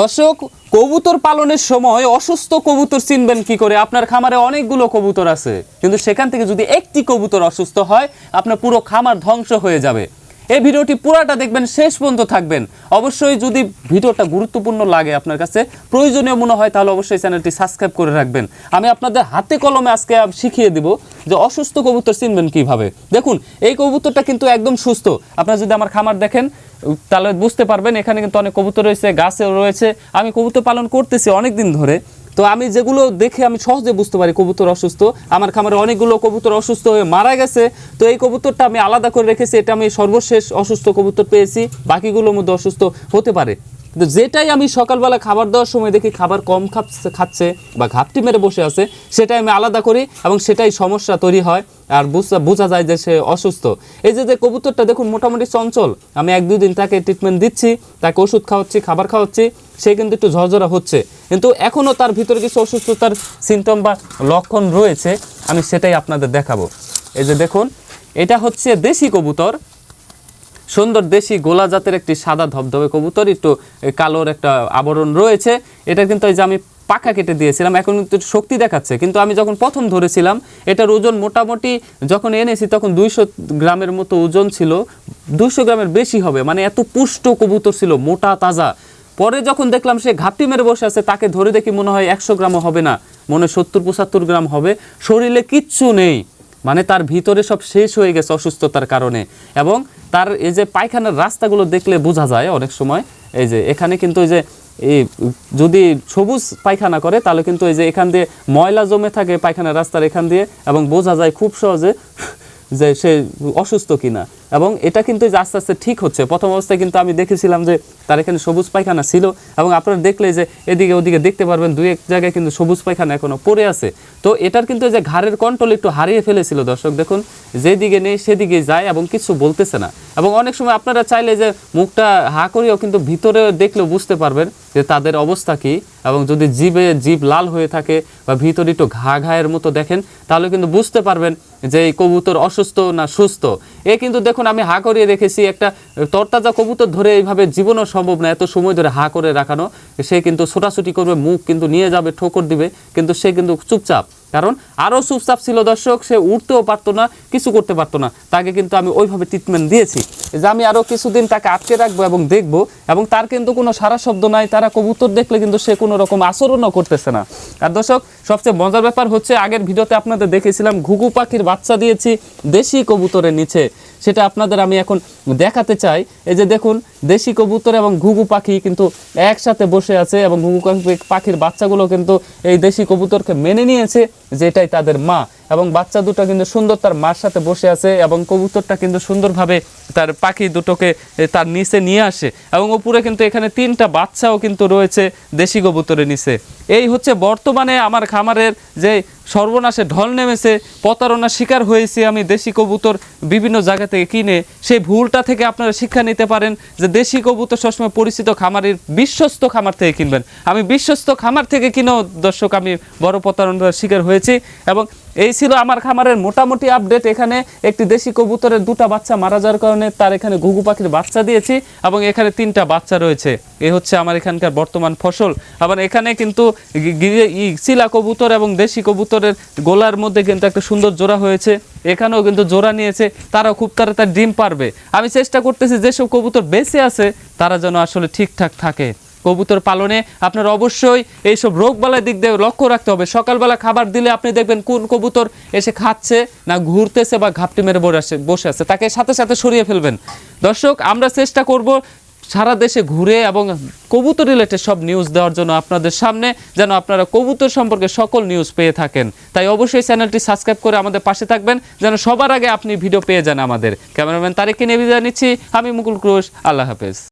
দর্শক, কবুতর পালনের সময় অসুস্থ কবুতর চিনবেন কি করে? আপনার খামারে অনেকগুলো কবুতর আছে। কিন্তু সেখান থেকে যদি একটি কবুতর অসুস্থ হয়, আপনার পুরো খামার ধ্বংস হয়ে যাবে। এই ভিডিওটি পুরাটা দেখবেন, শেষ পর্যন্ত থাকবেন। অবশ্যই যদি ভিডিওটা গুরুত্বপূর্ণ লাগে আপনার কাছে, প্রয়োজনীয় মনে হয়, তাহলে অবশ্যই চ্যানেলটি সাবস্ক্রাইব করে রাখবেন। আমি আপনাদের হাতে কলমে আজকে শিখিয়ে দিব যে অসুস্থ কবুতর চিনবেন কীভাবে? দেখুন, এই কবুতরটা কিন্তু একদম সুস্থ। আপনারা যদি আমার খামার দেখেন, তাহলে বুঝতে পারবেন, এখানে কিন্তু অনেক কবুতর রয়েছে, গাছেও রয়েছে। আমি কবুতর পালন করতেছি অনেক দিন ধরে। তো আমি যেগুলো দেখে আমি সহজে বুঝতে পারি কবুতর অসুস্থ। আমার খামারে অনেকগুলো কবুতর অসুস্থ হয়ে মারা গেছে। তো এই কবুতরটা আমি আলাদা করে রেখেছি। এটা আমি সর্বশেষ অসুস্থ কবুতর পেয়েছি। বাকিগুলোর মধ্যে অসুস্থ হতে পারে। কিন্তু যেটাই আমি সকালবেলা খাবার দেওয়ার সময় দেখি খাবার কম খাচ্ছে খাচ্ছে বা ঘাপটি মেরে বসে আছে, সেটাই আমি আলাদা করি এবং সেটাই সমস্যা তৈরি হয় আর বুঝা বোঝা যায় যে সে অসুস্থ। এই যে যে কবুতরটা দেখুন মোটামুটি চঞ্চল। আমি এক দুই দিন তাকে ট্রিটমেন্ট দিচ্ছি, তাকে ওষুধ খাওয়াচ্ছি, খাবার খাওয়াচ্ছি, সে কিন্তু একটু ঝরঝরা হচ্ছে। কিন্তু এখনও তার ভিতরে কিছু অসুস্থতার সিমটম বা লক্ষণ রয়েছে, আমি সেটাই আপনাদের দেখাবো। এই যে দেখুন, এটা হচ্ছে দেশি কবুতর। সুন্দর দেশি গোলা জাতের একটি সাদা ধবধবে কবুতর, একটু কালোর একটা আবরণ রয়েছে। এটা কিন্তু এই যে আমি পাখা কেটে দিয়েছিলাম, এখন কিন্তু শক্তি দেখাচ্ছে। কিন্তু আমি যখন প্রথম ধরেছিলাম, এটার ওজন মোটামুটি যখন এনেছি তখন দুইশো গ্রামের মতো ওজন ছিল, দুইশো গ্রামের বেশি হবে। মানে এত পুষ্ট কবুতর ছিল, মোটা, তাজা। পরে যখন দেখলাম সে ঘাপটি মেরে বসে আছে, তাকে ধরে দেখি মনে হয় একশো গ্রামও হবে না, মনে সত্তর পঁচাত্তর গ্রাম হবে। শরীরে কিচ্ছু নেই। মানে তার ভিতরে সব শেষ হয়ে গেছে অসুস্থতার কারণে। এবং তার এই যে পায়খানার রাস্তাগুলো দেখলে বোঝা যায় অনেক সময়, এই যে এখানে কিন্তু এই যে এই যদি সবুজ পায়খানা করে, তাহলে কিন্তু এই যে এখান দিয়ে ময়লা জমে থাকে পায়খানার রাস্তার এখান দিয়ে, এবং বোঝা যায় খুব সহজে যে সে অসুস্থ কিনা। এবং এটা কিন্তু আস্তে আস্তে ঠিক হচ্ছে। প্রথম অবস্থায় কিন্তু আমি দেখেছিলাম যে তার এখানে সবুজ পায়খানা ছিল এবং আপনারা দেখলে যে এদিকে ওদিকে দেখতে পারবেন দুই এক জায়গায় কিন্তু সবুজ পায়খানা এখনও পড়ে আছে। তো এটার কিন্তু যে ঘাড়ের কন্ট্রোল একটু হারিয়ে ফেলেছিল দর্শক, দেখুন, যেদিকে নেই সেদিকে যায় এবং কিছু বলতেছে না। এবং অনেক সময় আপনারা চাইলে যে মুখটা হা করেও কিন্তু ভিতরে দেখলেও বুঝতে পারবেন যে তাদের অবস্থা কি এবং যদি জিভে জীব লাল হয়ে থাকে বা ভিতরে একটু ঘা ঘায়ের মতো দেখেন, তাহলে কিন্তু বুঝতে পারবেন যে এই কবুতর অসুস্থ না সুস্থ। এ কিন্তু দেখুন আমি হা করিয়ে রেখেছি একটা তরতাজা কবুতর ধরে এইভাবে জীবনও সম্ভব না, এত সময় ধরে হা করে রাখানো। সে কিন্তু ছোটাছুটি করবে, মুখ কিন্তু নিয়ে যাবে, ঠোকর দিবে, কিন্তু সে কিন্তু চুপচাপ। কারণ আরও চুপচাপ ছিল দর্শক, সে উঠতেও পারতো না, কিছু করতে পারতো না। তাকে কিন্তু আমি ওইভাবে ট্রিটমেন্ট দিয়েছি। যে আমি আরও কিছুদিন তাকে আটকে রাখব এবং দেখব, এবং তার কিন্তু কোনো সারা শব্দ নাই, তারা কবুতর দেখলে কিন্তু সে কোনো রকম আচরণও করতেছে না। আর দর্শক, সবচেয়ে মজার ব্যাপার হচ্ছে, আগের ভিডিওতে আপনাদের দেখেছিলাম, ঘুঘু পাখির বাচ্চা দিয়েছি দেশি কবুতরের নিচে। সেটা আপনাদের আমি এখন দেখাতে চাই। এই যে দেখুন, দেশি কবুতর এবং ঘুঘু পাখি কিন্তু একসাথে বসে আছে, এবং ঘুঘু পাখি- পাখির বাচ্চাগুলো কিন্তু এই দেশি কবুতরকে মেনে নিয়েছে যে এটাই তাদের মা। এবং বাচ্চা দুটো কিন্তু সুন্দর তার মার সাথে বসে আছে এবং কবুতরটা কিন্তু সুন্দরভাবে তার পাখি দুটোকে তার নিচে নিয়ে আসে। এবং উপরে কিন্তু এখানে তিনটা বাচ্চাও কিন্তু রয়েছে দেশি কবুতরের নিচে। এই হচ্ছে বর্তমানে আমার খামারের যে সর্বনাশে ঢল নেমেছে, প্রতারণার শিকার হয়েছি আমি দেশি কবুতর বিভিন্ন জায়গা থেকে কিনে। সেই ভুলটা থেকে আপনারা শিক্ষা নিতে পারেন যে দেশি কবুতর সবসময় পরিচিত খামারের বিশ্বস্ত খামার থেকে কিনবেন। আমি বিশ্বস্ত খামার থেকে কিনেও দর্শক আমি বড় প্রতারণার শিকার হয়েছি এবং এই ছিল আমার খামারের মোটামুটি আপডেট। এখানে একটি দেশি কবুতরের দুটা বাচ্চা মারা যাওয়ার কারণে তার এখানে ঘুঘু পাখির বাচ্চা দিয়েছি এবং এখানে তিনটা বাচ্চা রয়েছে। এ হচ্ছে আমার এখানকার বর্তমান ফসল। আবার এখানে কিন্তু চিলা কবুতর এবং দেশি কবুতরের গোলার মধ্যে কিন্তু একটা সুন্দর জোড়া হয়েছে। এখানেও কিন্তু জোড়া নিয়েছে। তারাও খুব তাড়াতাড়ি ডিম পারবে। আমি চেষ্টা করতেছি যেসব কবুতর বেঁচে আছে, তারা যেন আসলে ঠিকঠাক থাকে। কবুতর পালনে আপনার অবশ্যই এইসব রোগ বালাই দিক দিয়ে লক্ষ্য রাখতে হবে। সকালবেলা খাবার দিলে আপনি দেখবেন কোন কবুতর এসে খাচ্ছে না ঘুরতেছে বা ঘাপটি মেরে বসে আছে। তাকে সাথে সাথে সরিয়ে ফেলবেন। দর্শক, আমরা চেষ্টা করব সারা দেশে ঘুরে এবং কবুতর রিলেটেড সব নিউজ দেওয়ার জন্য আপনাদের সামনে যেন আপনারা কবুতর সম্পর্কে সকল নিউজ পেয়ে থাকেন। তাই অবশ্যই চ্যানেলটি সাবস্ক্রাইব করে আমাদের পাশে থাকবেন, যেন সবার আগে আপনি ভিডিও পেয়ে যান আমাদের। ক্যামেরাম্যান তারিখকে নিয়ে বিদায় নিচ্ছি, আমি মুকুল ক্রোশ আল্লাহ হাফেজ।